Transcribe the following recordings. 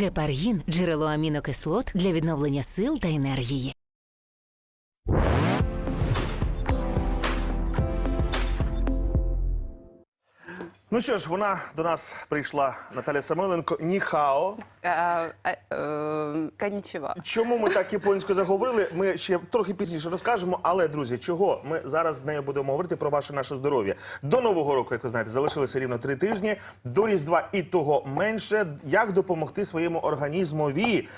Гепаргін джерело амінокислот для відновлення сил та енергії. Ну що ж, вона до нас прийшла Наталя Самойленко. Ніхао. Е, е, е, Конічева. Чому ми так японською заговорили? Ми ще трохи пізніше розкажемо. Але друзі, чого ми зараз з нею будемо говорити про ваше наше здоров'я до нового року, як ви знаєте, залишилося рівно три тижні. До різдва і того менше. Як допомогти своєму організмові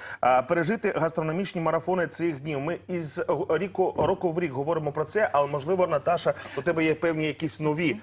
пережити гастрономічні марафони цих днів? Ми із ріку року в рік говоримо про це, але можливо, Наташа, у тебе є певні якісь нові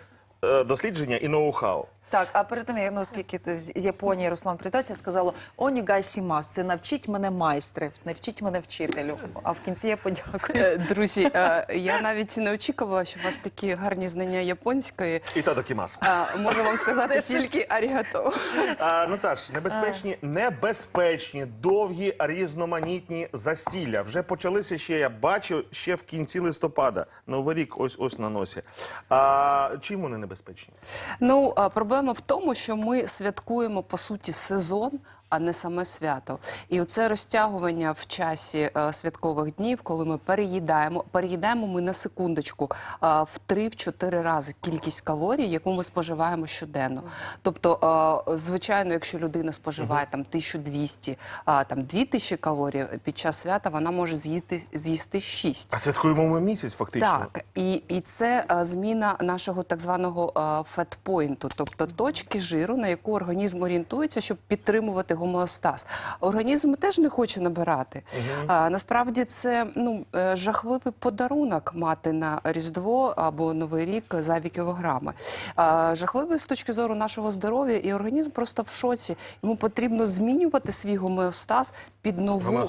е, дослідження і ноу-хау. Так, а перед тим, як ну, оскільки ти з Японії Руслан притався, сказала Онігай Сімас, це навчіть мене майстри, навчіть мене вчителю. А в кінці я подякую. Е, Друзі, е, я навіть не очікувала, що у вас такі гарні знання японської. І та докімас. Е, Можу вам сказати тільки арігато. А, Наташ, небезпечні, небезпечні, довгі, різноманітні засілля. Вже почалися ще, я бачу, ще в кінці листопада. Новий рік ось ось на носі. А, чим вони небезпечні? Ну, а, проблема в тому, що ми святкуємо по суті сезон. А не саме свято, і оце розтягування в часі е, святкових днів, коли ми переїдаємо. Переїдаємо ми на секундочку е, в 3-4 рази кількість калорій, яку ми споживаємо щоденно. Тобто, е, звичайно, якщо людина споживає там 1200, а там 2000 калорій під час свята, вона може з'їсти з'їсти 6. А святкуємо ми місяць, фактично. Так, і, і це е, зміна нашого так званого е, фетпойнту, тобто точки жиру, на яку організм орієнтується, щоб підтримувати гомеостаз. Організм теж не хоче набирати. А, насправді це ну е, жахливий подарунок мати на Різдво або Новий рік зайві кілограми. А, жахливий з точки зору нашого здоров'я, і організм просто в шоці. Йому потрібно змінювати свій гомеостаз під нову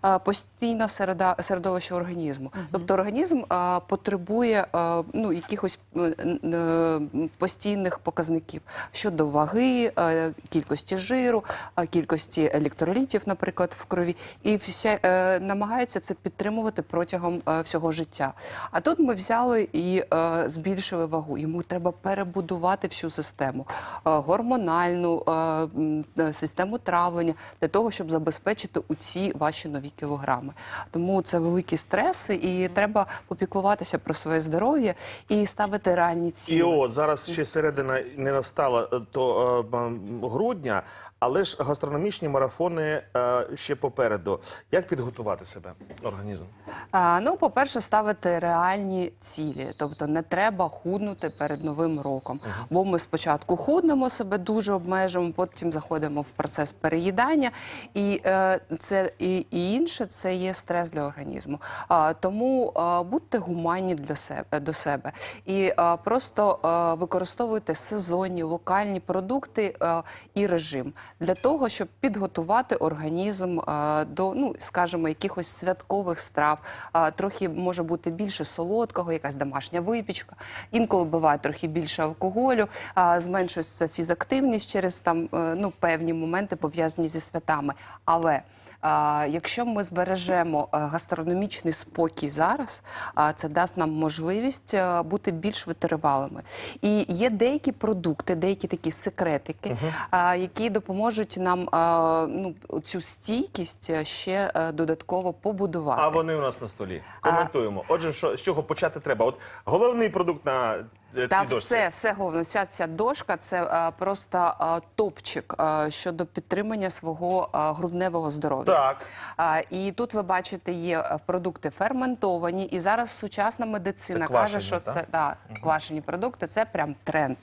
а, постійна середа, середовище організму. Тобто організм а, потребує а, ну, якихось е, е, постійних показників щодо ваги, е, кількості жиру, е, кількості електролітів, наприклад, в крові, і вся, е, намагається це підтримувати протягом е, всього життя. А тут ми взяли і е, збільшили вагу. Йому треба перебудувати всю систему е, гормональну, е, е, систему травлення для того, щоб забезпечити у ці ваші нові кілограми. Тому це великі стреси, і треба попіклуватися про своє здоров'я і ставити реальні цілі. І от зараз ще середина не настала е, то е, грудня, але ж гастрономічні марафони е, ще попереду. Як підготувати себе організм? А, ну, по-перше, ставити реальні цілі, тобто не треба худнути перед новим роком. Бо ми спочатку худнемо себе дуже обмежуємо, потім заходимо в процес переїдання, і е, це і, інше це є стрес для організму. Тому будьте гуманні для себе до себе і просто використовуйте сезонні локальні продукти і режим для того, щоб підготувати організм до, ну скажімо, якихось святкових страв. Трохи може бути більше солодкого, якась домашня випічка. Інколи буває трохи більше алкоголю, зменшується фізактивність через там е, ну певні моменти пов'язані зі святами. Але Якщо ми збережемо е, гастрономічний спокій зараз, а, це дасть нам можливість е, бути більш витривалими. І є деякі продукти, деякі такі секретики, які допоможуть нам ну, цю стійкість е, ще додатково побудувати. А вони у нас на столі. Коментуємо. Отже, що з чого почати треба? От головний продукт на цій Та дошці. все, все головне. Вся ця дошка це е, просто е, топчик е, щодо підтримання свого е, грудневого здоров'я. Так. А, і тут ви бачите, є е, продукти ферментовані, і зараз сучасна медицина Це квашені, каже, що так? це да, квашені продукти, це прям тренд.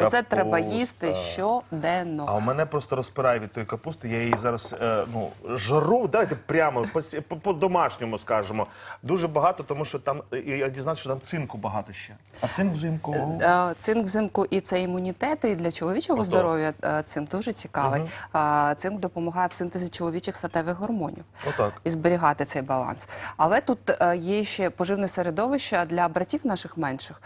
Оце треба їсти щоденно. А у мене просто розпирає від тої капусти. Я її зараз е, ну жру. Давайте прямо по, по, по домашньому скажемо. Дуже багато, тому що там е, я дізнався, що там цинку багато ще. А цинк взимку. Е, Цинк взимку і це імунітет, і для чоловічого здоров'я е, цинк дуже цікавий. А, Цинк допомагає в синтезі чоловічих статевих гормонів Отак. і зберігати цей баланс. Але тут е, є ще поживне середовище для братів наших менших.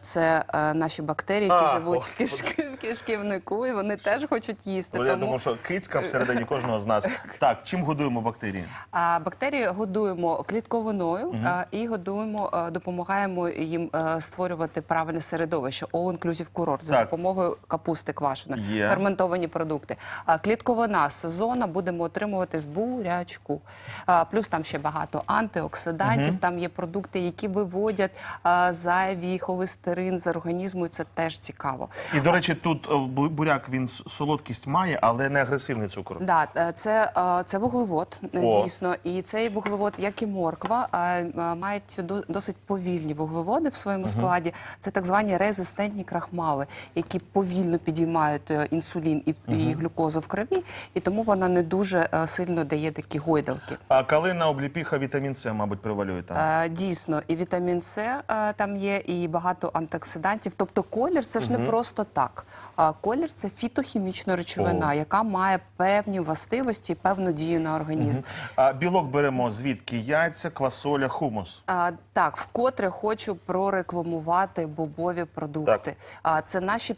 Це наші бактерії, які А, живуть в, Господи. Кишківнику, і вони теж хочуть їсти. Я тому... думав, що кицька всередині кожного з нас. Так, чим годуємо бактерії? А бактерії годуємо клітковиною а, і годуємо, а, допомагаємо їм створювати правильне середовище, all-inclusive курорт за Так. допомогою капусти квашеної, Є. ферментовані продукти. А, Клітковина сезона будемо отримувати з бурячку. А, Плюс там ще багато антиоксидантів. Там є продукти, які виводять а, зайвий холестерин з організму. і Це теж цікаво. І, до речі, тут е, бу- буряк він солодкість має, але не агресивний цукор. Да, е, це, е, це вуглевод, е, О. дійсно. І цей вуглевод, як і морква, е, е, мають до- досить повільні вуглеводи в своєму складі. Це так звані резистентні крахмали, які повільно підіймають е, інсулін і, і глюкозу в крові, і тому вона не дуже е, сильно дає такі гойдалки. А калина, обліпіха, вітамін С, мабуть, превалює там. Е, Дійсно, і вітамін С е, там є, і багато антиоксидантів. Тобто колір це ж не просто так. А колір це фітохімічна речовина, О. яка має певні властивості, і певну дію на організм. А білок беремо звідки? Яйця, квасоля, хумус. А, так, вкотре хочу прорекламувати бобові продукти. А, це наші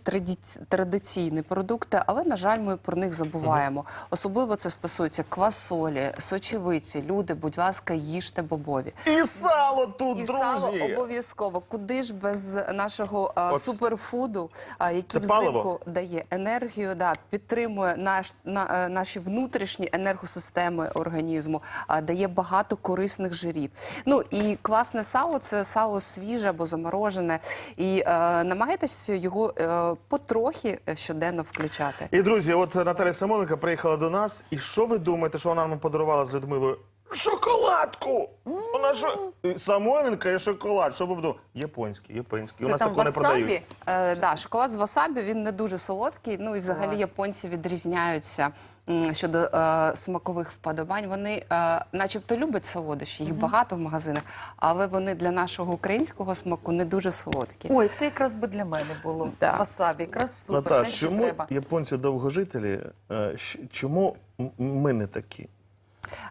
традиційні продукти, але, на жаль, ми про них забуваємо. Особливо це стосується квасолі, сочевиці. Люди, будь ласка, їжте бобові. І сало тут, І друзі! сало обов'язково. Куди ж без нашого а, От суперфуду, а, який взимку дає енергію, да, підтримує наш, на, е, наші внутрішні енергосистеми організму, а, дає багато корисних жирів. Ну і класне сало це сало свіже або заморожене. І е, намагайтесь його е, потрохи щоденно включати. І друзі, от Наталя Самоненко приїхала до нас. І що ви думаєте, що вона нам подарувала з Людмилою? Шоколадку! Вона що? Самойленка і шоколад. Що б думав? Японський, японський. У нас такого не продають. васабі? Е, да, шоколад з васабі він не дуже солодкий. Ну і взагалі Клас. японці відрізняються м, щодо е, смакових вподобань. Вони, е, начебто, люблять солодощі, їх багато в магазинах, але вони для нашого українського смаку не дуже солодкі. Ой, це якраз би для мене було. Да. З васабі. Якраз супер. Наташ, що чому треба. японці довгожителі? е, щ- Чому м- ми не такі?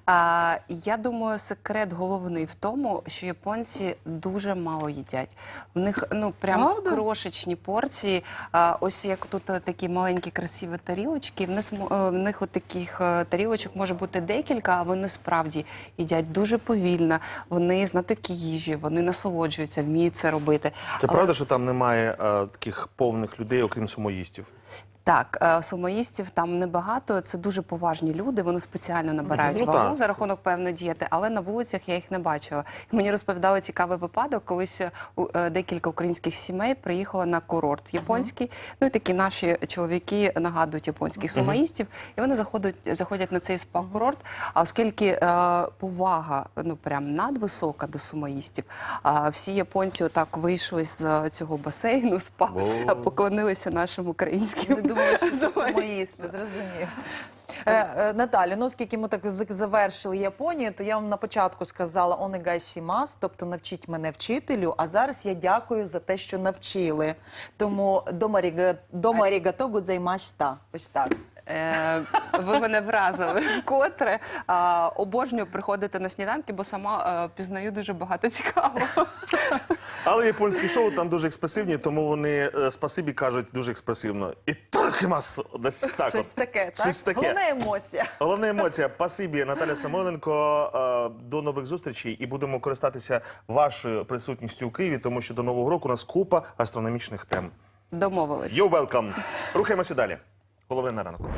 А, я думаю, секрет головний в тому, що японці дуже мало їдять. В них ну прям Правда? крошечні порції. А, ось як тут е, такі маленькі красиві тарілочки. В них, е, в них от таких е, тарілочок може бути декілька, а вони справді їдять дуже повільно. Вони знатоки їжі, вони насолоджуються, вміють це робити. Це Але- правда, що там немає е, таких повних людей, окрім сумоїстів? Так, е, сомоїстів там небагато. Це дуже поважні люди. Вони спеціально набирають Ну, вагу так. за рахунок певної дієти, але на вулицях я їх не бачила. Мені розповідали цікавий випадок. Колись е, е, декілька українських сімей приїхало на курорт японський. Ну і такі наші чоловіки нагадують японських сомоїстів, і вони заходять, заходять на цей спа-курорт. А оскільки е, повага ну прям надвисока до сумоїстів, а всі японці отак вийшли з цього басейну, спа, О. поклонилися нашим українським. Думаю, що це Давай. самоїсти, зрозумів. Е, е, Наталі, ну оскільки ми так завершили Японію, то я вам на початку сказала «Онегай сімас», тобто навчіть мене вчителю, а зараз я дякую за те, що навчили. Тому домаріга- домарігато гудзаймашта. Ось так. Е, ви мене вразили вкотре. Обожнюю приходити на сніданки, бо сама е, пізнаю дуже багато цікавого. Але японські шоу там дуже експресивні, тому вони е, спасибі кажуть дуже експресивно. І трахимас! Десь так. Щось от. таке, так? Щось таке. Головна емоція. Головна емоція. Пасибі, Наталя Самойленко. Е, До нових зустрічей і будемо користатися вашою присутністю у Києві, тому що до нового року у нас купа астрономічних тем. Домовились. You're welcome. Рухаємося далі. Головне на ранку.